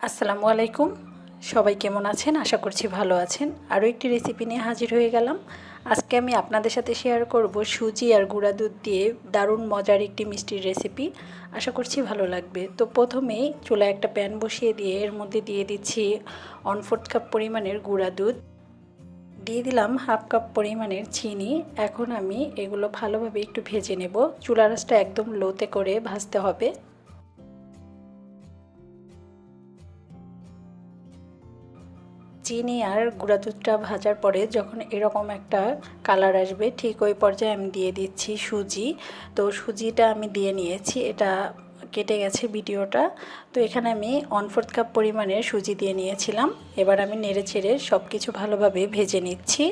আসসালামু আলাইকুম। সবাই কেমন আছেন? আশা করছি ভালো আছেন। আরও একটি রেসিপি নিয়ে হাজির হয়ে গেলাম। আজকে আমি আপনাদের সাথে শেয়ার করব সুজি আর গুঁড়া দুধ দিয়ে দারুণ মজার একটি মিষ্টির রেসিপি আশা করছি ভালো লাগবে। তো প্রথমেই চুলায় একটা প্যান বসিয়ে দিয়ে এর মধ্যে দিয়ে দিচ্ছি ওয়ান ফোর্থ কাপ পরিমাণের গুঁড়া দুধ। দিয়ে দিলাম হাফ কাপ পরিমাণের চিনি। এখন আমি এগুলো ভালোভাবে একটু ভেজে নেব। চুলা রাসটা একদম লোতে করে ভাজতে হবে। চিনি আর গুঁড়া দুধটা ভাজার পরে যখন এরকম একটা কালার আসবে, ঠিক ওই পর্যায়ে আমি দিয়ে দিচ্ছি সুজি। তো সুজিটা আমি দিয়ে নিয়েছি, এটা কেটে গেছে ভিডিওটা। তো এখানে আমি ওয়ান ফোর্থ কাপ পরিমাণের সুজি দিয়ে নিয়েছিলাম। এবার আমি নেড়ে ছেড়ে সব কিছু ভালোভাবে ভেজে নিচ্ছি।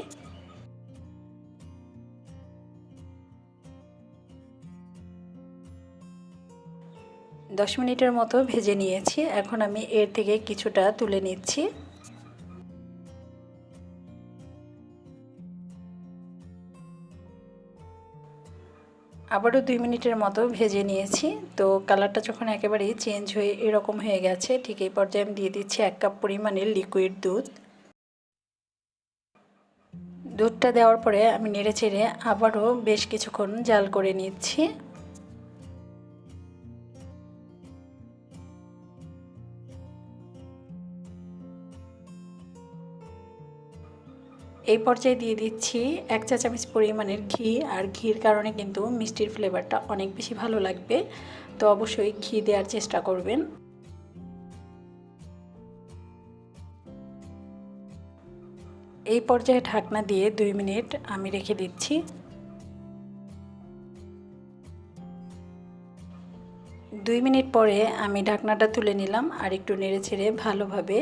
দশ মিনিটের মতো ভেজে নিয়েছি। এখন আমি এর থেকে কিছুটা তুলে নিচ্ছি। আবারও দুই মিনিটের মতো ভেজে নিয়েছি। তো কালারটা যখন একেবারেই চেঞ্জ হয়ে এরকম হয়ে গেছে, ঠিক এই পর্যায়ে আমি দিয়ে দিচ্ছি এক কাপ পরিমাণের লিকুইড দুধ। দুধটা দেওয়ার পরে আমি নেড়ে চেড়ে আবারও বেশ কিছুক্ষণ জাল করে নিচ্ছি। এই পর্যায়ে দিয়ে দিচ্ছি এক চা চামচ পরিমাণের ঘি আর ঘির কারণে কিন্তু মিষ্টির ফ্লেভারটা অনেক বেশি ভালো লাগবে। তো অবশ্যই ঘি দেওয়ার চেষ্টা করবেন। এই পর্যায়ে ঢাকনা দিয়ে দুই মিনিট আমি রেখে দিচ্ছি। দুই মিনিট পরে আমি ঢাকনাটা তুলে নিলাম আর একটু নেড়ে ছেড়ে ভালোভাবে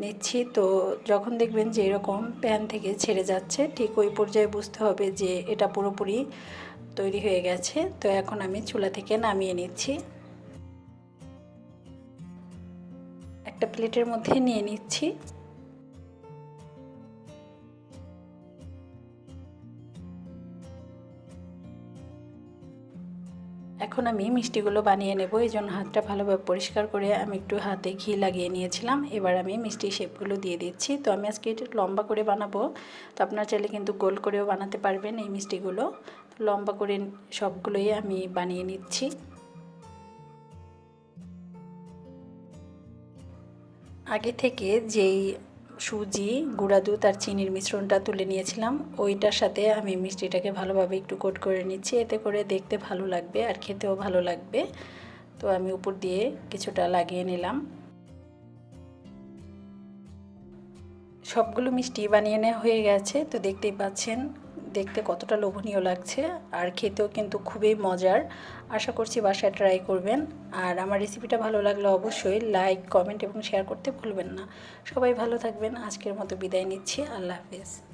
নিচ্ছি। তো যখন দেখবেন যে এরকম প্যান থেকে ছেড়ে যাচ্ছে, ঠিক ওই পর্যায়ে বুঝতে হবে যে এটা পুরোপুরি তৈরি হয়ে গেছে। তো এখন আমি চুলা থেকে নামিয়ে নিচ্ছি। একটা প্লেটের মধ্যে নিয়ে নিচ্ছি। এখন আমি মিষ্টিগুলো বানিয়ে নেব, এই জন্য হাতটা ভালোভাবে পরিষ্কার করে আমি একটু হাতে ঘি লাগিয়ে নিয়েছিলাম। এবার আমি মিষ্টি শেপগুলো দিয়ে দিচ্ছি। তো আমি আজকে একটু লম্বা করে বানাবো। তো আপনার চাইলে কিন্তু গোল করেও বানাতে পারবেন এই মিষ্টিগুলো। লম্বা করে সবগুলোই আমি বানিয়ে নিচ্ছি। আগে থেকে যেই সুজি, গুঁড়া দুধ আর চিনির মিশ্রণটা তুলে নিয়েছিলাম। ওইটার সাথে আমি মিষ্টিটাকে ভালোভাবে একটু কোট করে নিচ্ছি। এতে করে দেখতে ভালো লাগবে আর খেতেও ভালো লাগবে। তো আমি উপর দিয়ে কিছুটা লাগিয়ে নিলাম। সবগুলো মিষ্টি বানিয়ে নেওয়া হয়ে গেছে। তো দেখতেই পাচ্ছেন দেখতে কতটা লোভনীয় লাগছে আর খেতেও কিন্তু খুবই মজার। আশা করছি বাসায় ট্রাই করবেন। আর আমার রেসিপিটা ভালো লাগলে অবশ্যই লাইক কমেন্ট এবং শেয়ার করতে ভুলবেন না। সবাই ভালো থাকবেন। আজকের মতো বিদায় নিচ্ছি। আল্লাহ হাফিজ।